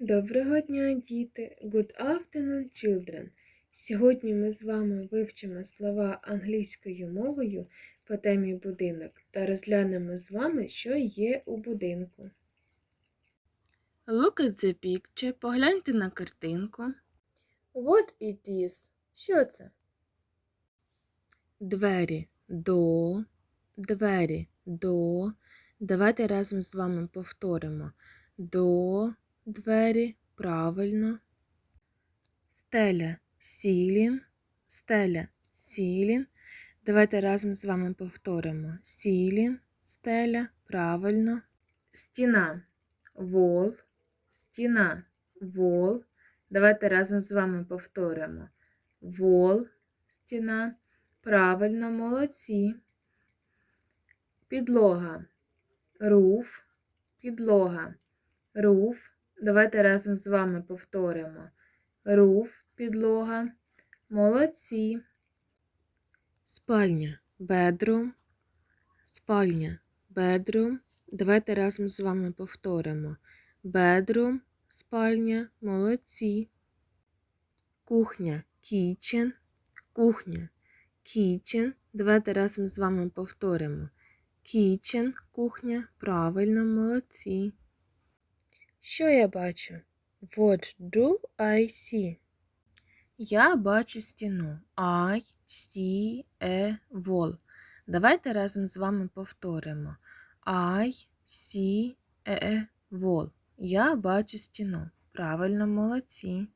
Доброго дня, діти! Good afternoon, children! Сьогодні ми з вами вивчимо слова англійською мовою по темі будинок та розглянемо з вами, що є у будинку. Look at the picture. Погляньте на картинку. What it is? Що це? Двері до, двері до. Давайте разом з вами повторимо. До двері правильно. Стеля сілін, стеля сілін. Давайте разом з вами повторимо. Сілін, стеля, правильно. Стіна вол, стіна вол. Давайте разом з вами повторимо. Вол, стіна. Правильно, молодці. Підлога. Руф, підлога. Руф. Давайте разом з вами повторимо. Руф, підлога. Молодці. Спальня. Bedroom. Спальня. Bedroom. Давайте разом з вами повторимо. Bedroom. Спальня. Молодці. Кухня. Kitchen. Кухня. Kitchen. Давайте разом з вами повторимо. Kitchen. Кухня. Правильно, молодці. Що я бачу? What do I see? Я бачу стіну. I see a wall. Давайте разом з вами повторимо. I see a wall. Я бачу стіну. Правильно, молодці.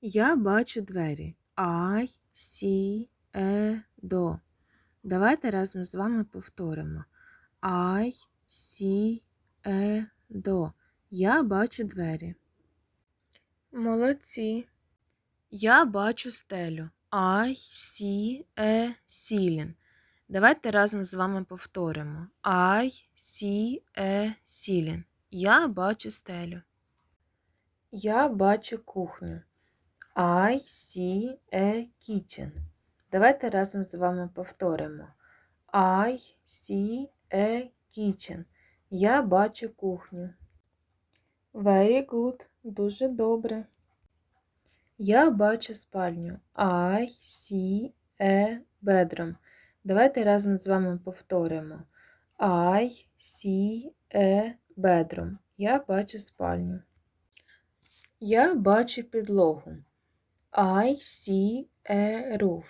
Я бачу двері. I see a door. Давайте разом з вами повторимо. I see a door. Я бачу двері. Молодці. Я бачу стелю. I see a ceiling. Давайте разом з вами повторимо. I see a ceiling. Я бачу стелю. Я бачу кухню. I see a kitchen. Давайте разом з вами повторимо. I see a kitchen. Я бачу кухню. Very good. Дуже добре. Я бачу спальню. I see a bedroom. Давайте разом з вами повторимо. I see a bedroom. Я бачу спальню. Я бачу підлогу. I see a roof.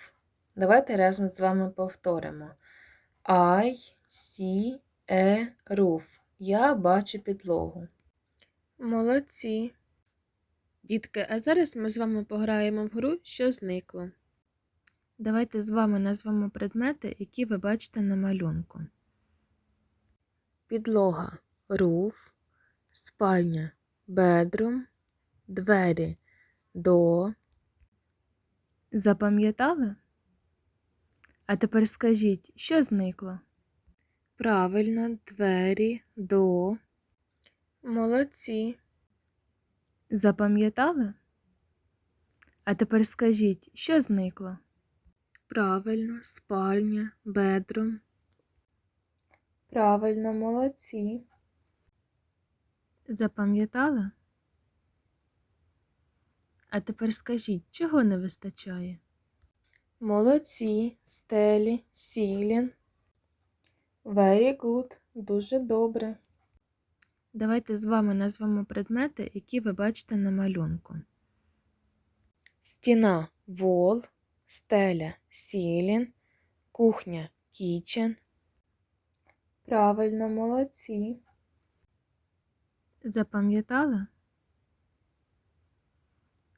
Давайте разом з вами повторимо. I see a roof. Я бачу підлогу. Молодці. Дітки, а зараз ми з вами пограємо в гру, що зникло. Давайте з вами назвемо предмети, які ви бачите на малюнку. Підлога руф, спальня бедрум, двері до. Запам'ятали? А тепер скажіть, що зникло? Правильно, двері до. Молодці. Запам'ятали? А тепер скажіть, що зникло? Правильно, спальня, бедрум. Правильно, молодці. Запам'ятали? А тепер скажіть, чого не вистачає? Молодці, стелі, сілін. Very good. Дуже добре. Давайте з вами назвемо предмети, які ви бачите на малюнку. Стіна вол, стеля сілін, кухня кічен. Правильно, молодці. Запам'ятали?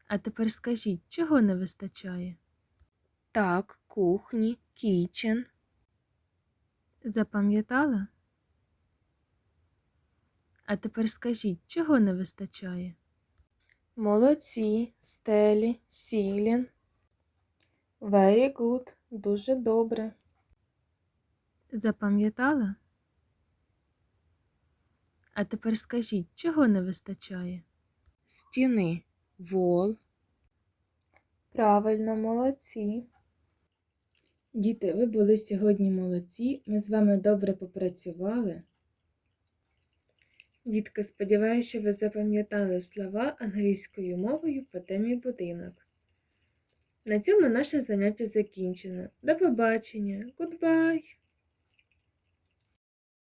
А тепер скажіть, чого не вистачає? Так, кухні, кічен. Запам'ятали? А тепер скажіть, чого не вистачає? Молодці, стелі, сілін. Very good. Дуже добре. Запам'ятала? А тепер скажіть, чого не вистачає? Стіни, вол. Правильно, молодці. Діти, ви були сьогодні молодці. Ми з вами добре попрацювали. Дітки, сподіваюся, що ви запам'ятали слова англійською мовою по темі будинок. На цьому наше заняття закінчено. До побачення. Goodbye!